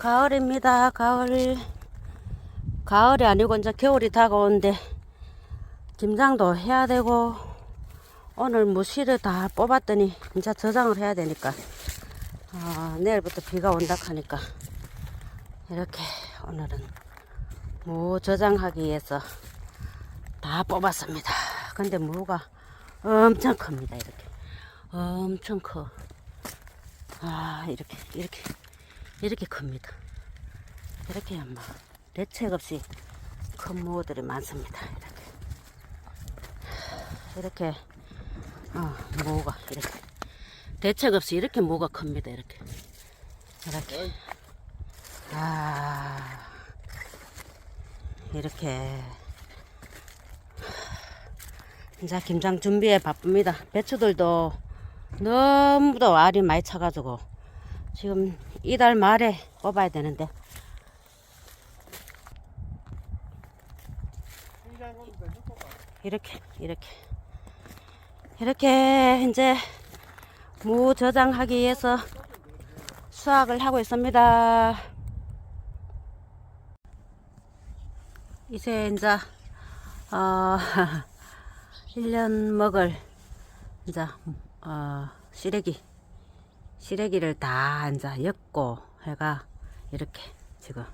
가을입니다. 가을. 가을이 아니고 이제 겨울이 다가오는데 김장도 해야 되고 오늘 무시를 다 뽑았더니 이제 저장을 해야 되니까 아, 내일부터 비가 온다 하니까 이렇게 오늘은 무 저장하기 위해서 다 뽑았습니다. 근데 무가 엄청 큽니다. 이렇게 엄청 커. 아 이렇게 이렇게 이렇게 큽니다. 이렇게 막 대책 없이 큰 무들이 많습니다. 이렇게 이렇게 어, 무가 이렇게 대책 없이 이렇게 무가 큽니다. 이렇게 이렇게 아 이렇게 이제 김장 준비에 바쁩니다. 배추들도 너무도 알이 많이 차가지고 지금 이달 말에 뽑아야 되는데. 이렇게 이렇게. 이렇게 이제 무 저장하기 위해서 수확을 하고 있습니다. 이제 이제 어 1년 먹을 이제 어 시래기 시래기를 다 이제 엮고 해가 이렇게 지금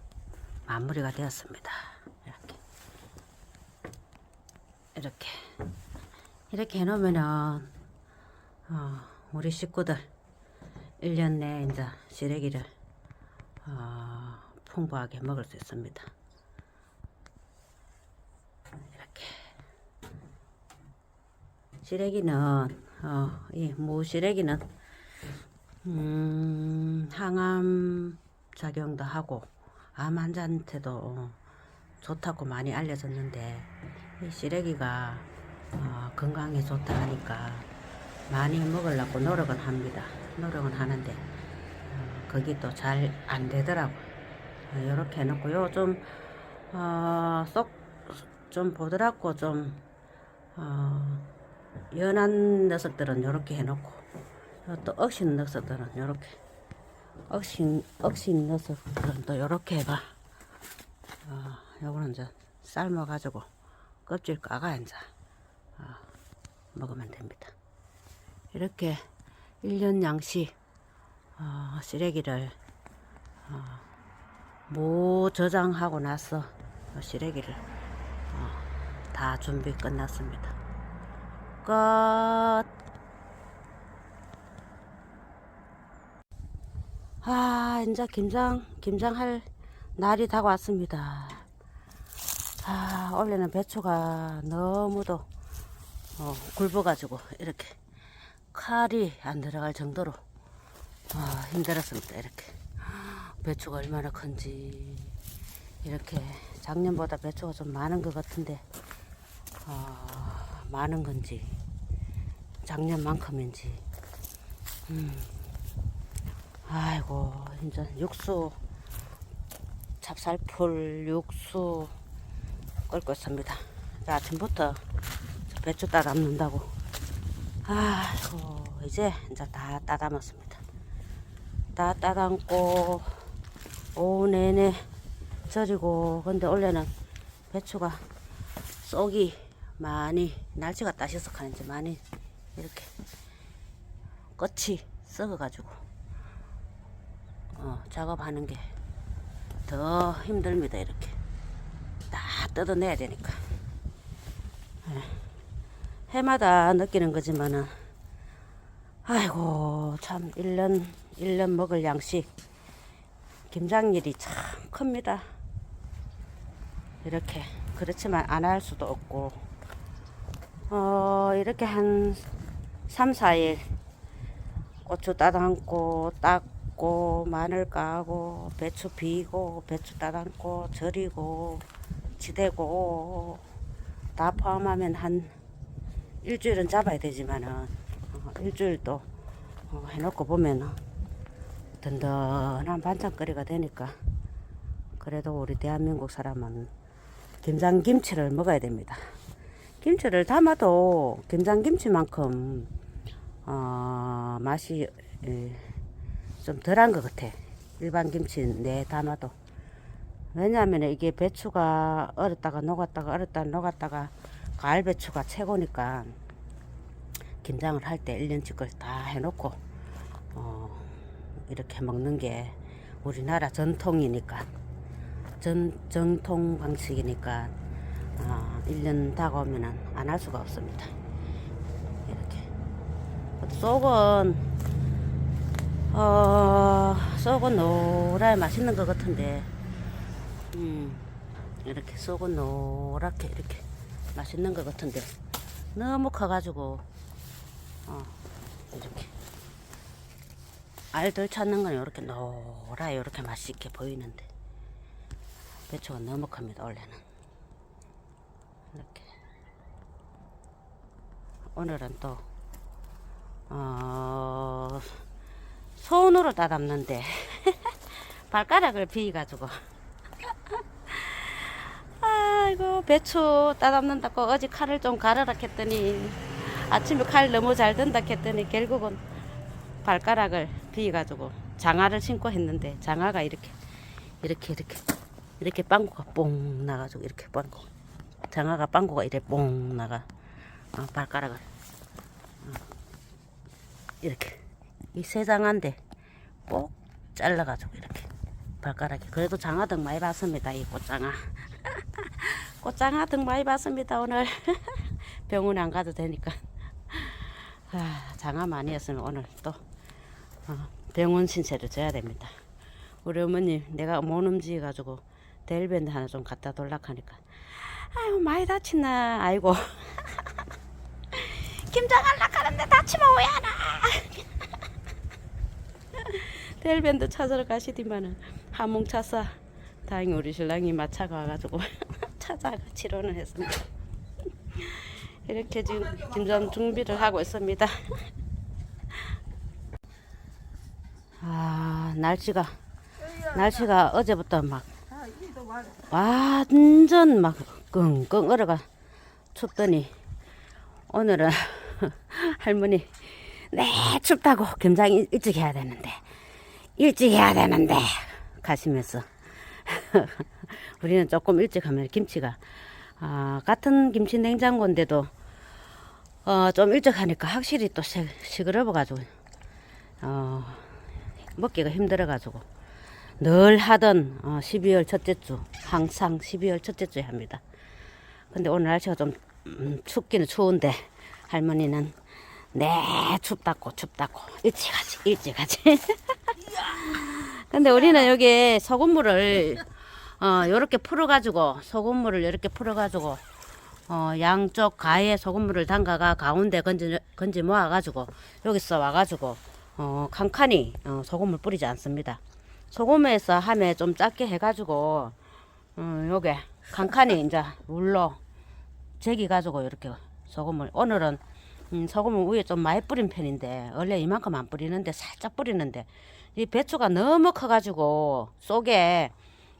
마무리가 되었습니다. 이렇게 이렇게 이렇게 해놓으면은 어, 우리 식구들 1년 내에 이제 시래기를 어, 풍부하게 먹을 수 있습니다. 이렇게 시래기는 어, 이 무시래기는 음, 항암 작용도 하고 암 환자한테도 좋다고 많이 알려졌는데 이 시래기가 어, 건강에 좋다 하니까 많이 먹으려고 노력은 합니다. 노력은 하는데 어, 그게 또 잘 안 되더라고. 이렇게 해놓고 요좀 어, 쏙좀 보드랍고 좀 어, 연한 녀석들은 이렇게 해놓고 어, 또 억신 녀석들은 이렇게 억신 억신 녀석들은 또 이렇게 해가 어, 요거는 이제 삶아 가지고 껍질 까가 이제 어, 먹으면 됩니다. 이렇게 1년 양식 어, 쓰레기를 어, 무 저장하고 나서 어, 쓰레기를 어, 다 준비 끝났습니다. 끝. 아, 이제 김장, 김장할 날이 다가왔습니다. 아, 원래는 배추가 너무도 어, 굵어가지고 이렇게 칼이 안 들어갈 정도로 아, 힘들었습니다. 이렇게 배추가 얼마나 큰지 이렇게 작년보다 배추가 좀 많은 것 같은데 어, 많은 건지 작년만큼인지 음, 아이고 이제 육수 찹쌀풀 육수 끓고 있습니다. 자, 아침부터 저 배추 따 담는다고 아이고 이제 이제 다 따담았습니다. 다 따담고 오후 내내 절이고 근데 원래는 배추가 쏙이 많이 날씨가 따셔서 가는지 많이 이렇게 끝이 썩어가지고 어, 작업하는 게 더 힘듭니다 이렇게. 다 뜯어내야 되니까. 예. 해마다 느끼는 거지만은 아이고 참 1년 1년 먹을 양식 김장일이 참 큽니다. 이렇게 그렇지만 안 할 수도 없고. 어 이렇게 한 3, 4일 고추 따담고 닦고 마늘 까고 배추 비고 배추 따담고 절이고 지대고 다 포함하면 한 일주일은 잡아야 되지만은 어, 일주일 또 어, 해놓고 보면은 든든한 반찬거리가 되니까 그래도 우리 대한민국 사람은 김장김치를 먹어야 됩니다. 김치를 담아도 김장김치만큼 어, 맛이 예, 좀 덜한 것 같아. 일반 김치 네 담아도. 왜냐하면 이게 배추가 얼었다가 녹았다가 얼었다가 녹았다가 가을 배추가 최고니까 김장을 할 때 1년치 걸 다 해놓고 어, 이렇게 먹는 게 우리나라 전통이니까 전, 정통 방식이니까 어, 1년 다가오면은 안할 수가 없습니다. 이렇게 속은 어, 속은 노랗게 맛있는 것 같은데. 음, 이렇게 속은 노랗게 이렇게 맛있는 것 같은데. 너무 커가지고 어, 이렇게. 알들 찾는 건 이렇게 노랗게 이렇게 맛있게 보이는데. 배추가 너무 큽니다 원래는. 이렇게. 오늘은 또 어, 손으로 따담는데. 발가락을 비가지고. 아이고 배추 따담는다고 어제 칼을 좀 가르라 했더니 아침에 칼 너무 잘 든다 했더니 결국은 발가락을 비가지고 장화를 신고 했는데 장화가 이렇게 이렇게 이렇게 이렇게 빵구가 뽕 나가지고 이렇게 빵구 장화가 빵구가 이렇게 뽕 나가 어, 발가락을. 어, 이렇게 이 세 장화인데 꼭 잘라가지고 이렇게 발가락이 그래도 장화 등 많이 봤습니다 이 꽃장화 꽃장화 등 많이 봤습니다 오늘. 병원에 안 가도 되니까. 아, 장화 많이 했으면 오늘 또 어, 병원 신세를 져야 됩니다. 우리 어머님 내가 못 움직여가지고 데일밴드 하나 좀 갖다 돌락 하니까. 아유 많이 다치나 아이고. 김장할락 하는데 다치면 왜 하나 데일밴드 찾으러 가시디만은 한몸 차서 다행히 우리 신랑이 마차가 와가지고 찾아가 치료는 했습니다. 이렇게 지금 김장 준비를 하고 있습니다. 아 날씨가 날씨가 어제부터 막 완전 막 끙끙 얼어가 춥더니 오늘은 할머니 네 춥다고 김장 일- 일찍 해야 되는데 일찍 해야 되는데. 가시면서. 우리는 조금 일찍 하면 김치가 아, 같은 김치 냉장고인데도 어, 좀 일찍 하니까 확실히 또 시, 시끄러워가지고 어, 먹기가 힘들어가지고. 늘 하던 어, 12월 첫째 주 항상 12월 첫째 주에 합니다. 근데 오늘 날씨가 좀 음, 춥기는 추운데 할머니는 네 춥다고 춥다고 일찍 하지 일찍 하지. 근데 우리는 여기 소금물을 어 요렇게 풀어 가지고 소금물을 이렇게 풀어 가지고 어 양쪽 가에 소금물을 담가가 가운데 건지 건지 모아 가지고 여기서 와 가지고 어 칸칸이 어, 소금물 뿌리지 않습니다. 소금에서 함에 좀 작게 해 가지고 어 요게 칸칸이 이제 물로 재기 가지고 이렇게 소금을 오늘은 음, 소금을 위에 좀 많이 뿌린 편인데 원래 이만큼 안 뿌리는데 살짝 뿌리는데 이 배추가 너무 커가지고 속에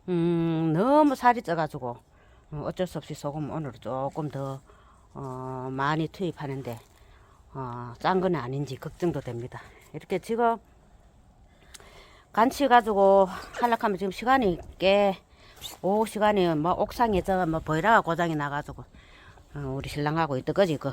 음, 너무 살이 쪄가지고 어, 어쩔 수 없이 소금 오늘 조금 더 어, 많이 투입하는데 어, 짠 거는 아닌지 걱정도 됩니다. 이렇게 지금 간치 가지고 하려면 지금 시간이 꽤 오후 시간이 뭐 옥상에 저뭐 보이라가 고장이 나가지고 어, 우리 신랑하고 이때까지 그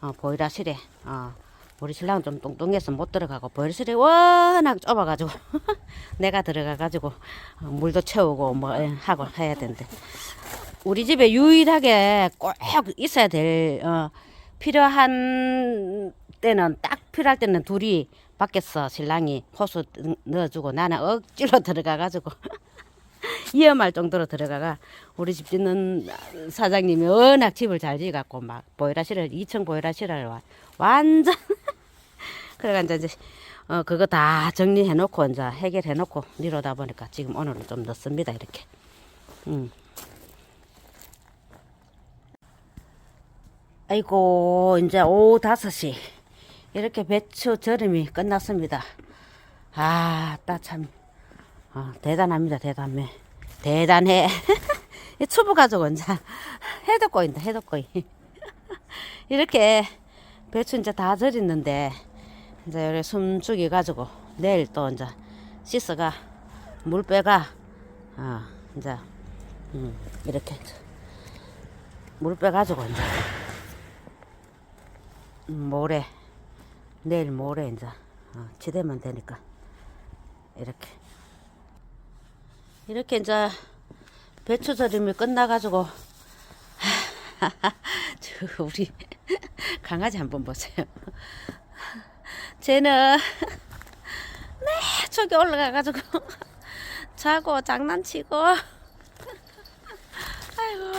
어, 보이라실에 어, 우리 신랑은 좀 뚱뚱해서 못 들어가고 보이라실이 워낙 좁아가지고 내가 들어가가지고 어, 물도 채우고 뭐 예, 하고 해야 되는데 우리 집에 유일하게 꼭 있어야 될 어, 필요한 때는 딱 필요할 때는 둘이 밖에서 신랑이. 호수 넣어주고 나는 억지로 들어가가지고 위험할 정도로 들어가가 우리 집 짓는 사장님이 워낙 집을 잘 지어갖고 막 보이라실을 2층 보이라실을 와- 완전 그래가 이제 어 그거 다 정리해놓고 이제 해결해놓고 이러다 보니까 지금 오늘은 좀 늦습니다 이렇게. 음. 아이고 이제 오후 5시 이렇게 배추 절임이 끝났습니다. 아, 따참 어, 대단합니다. 대단해. 대단해. 이 초보 가지고 이제 해도 꼬인다. 해도 꼬이. 이렇게 배추 이제 다 절였는데 이제 이렇게 숨죽이 가지고 내일 또 이제 씻어가 물 빼가 어 이제 음, 이렇게 물 빼가지고 이제 모레 내일 모레 이제 어, 치대면 되니까 이렇게 이렇게 이제 배추 절임이 끝나가지고 저 우리 강아지 한번 보세요. 쟤는 네 저기 올라가가지고 자고 장난치고 아이고.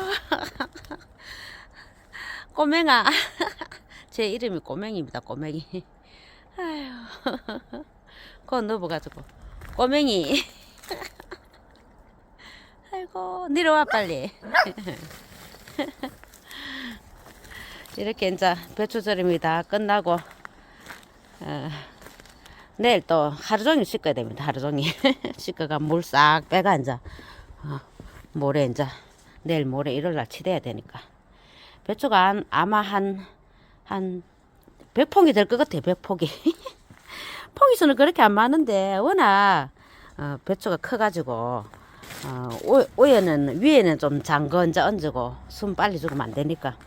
꼬맹아. 제 이름이 꼬맹입니다 꼬맹이. 아유. 그거 누워가지고. 꼬맹이 아이고 내려와 빨리. 이렇게 이제 배추절임이 다 끝나고 어, 내일 또 하루 종일 씻어야 됩니다 하루 종일. 씻어가 물 싹 빼가 이제 어, 모레 이제 내일 모레 일요일 날 치대야 되니까. 배추가 한, 아마 한 한 100폭이 될 것 같아요 100폭이 폭이 수는 그렇게 안 많은데 워낙 어, 배추가 커가지고 어, 오, 오에는 위에는 좀 장거 이제 얹고 숨 빨리 죽으면 안 되니까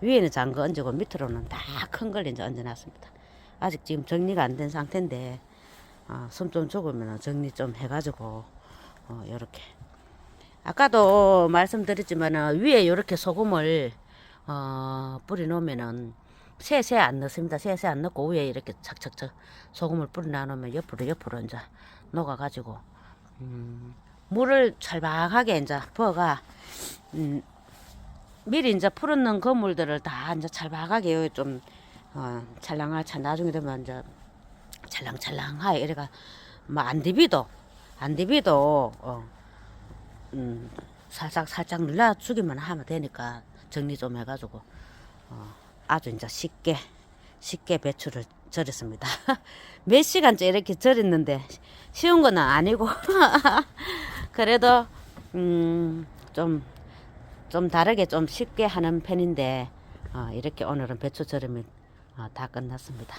위에는 장거 얹고 밑으로는 다 큰 걸 이제 얹어놨습니다. 아직 지금 정리가 안 된 상태인데 어, 숨좀 죽으면 정리 좀 해가지고 어, 요렇게 아까도 말씀드렸지만 위에 요렇게 소금을 어, 뿌려 놓으면은 새새 안 넣습니다. 새새 안 넣고 위에 이렇게 착착착 소금을 뿌려 놔놓으면 옆으로 옆으로 이제 녹아가지고 음, 물을 찰박하게 이제 부어가 음, 미리 이제 풀어놓은 건물들을 다 이제 찰박하게 좀 어, 찰랑하차 나중에 되면 이제 찰랑찰랑하게 이래가 뭐안 디비도 안 디비도 어, 음, 살짝 살짝 눌러 주기만 하면 되니까 정리 좀 해가지고 어, 아주 이제 쉽게 쉽게 배추를 절였습니다. 몇 시간째 이렇게 절였는데 쉬운 건 아니고 그래도 음, 좀, 좀 다르게 좀 쉽게 하는 편인데 어, 이렇게 오늘은 배추 절임이 어, 다 끝났습니다.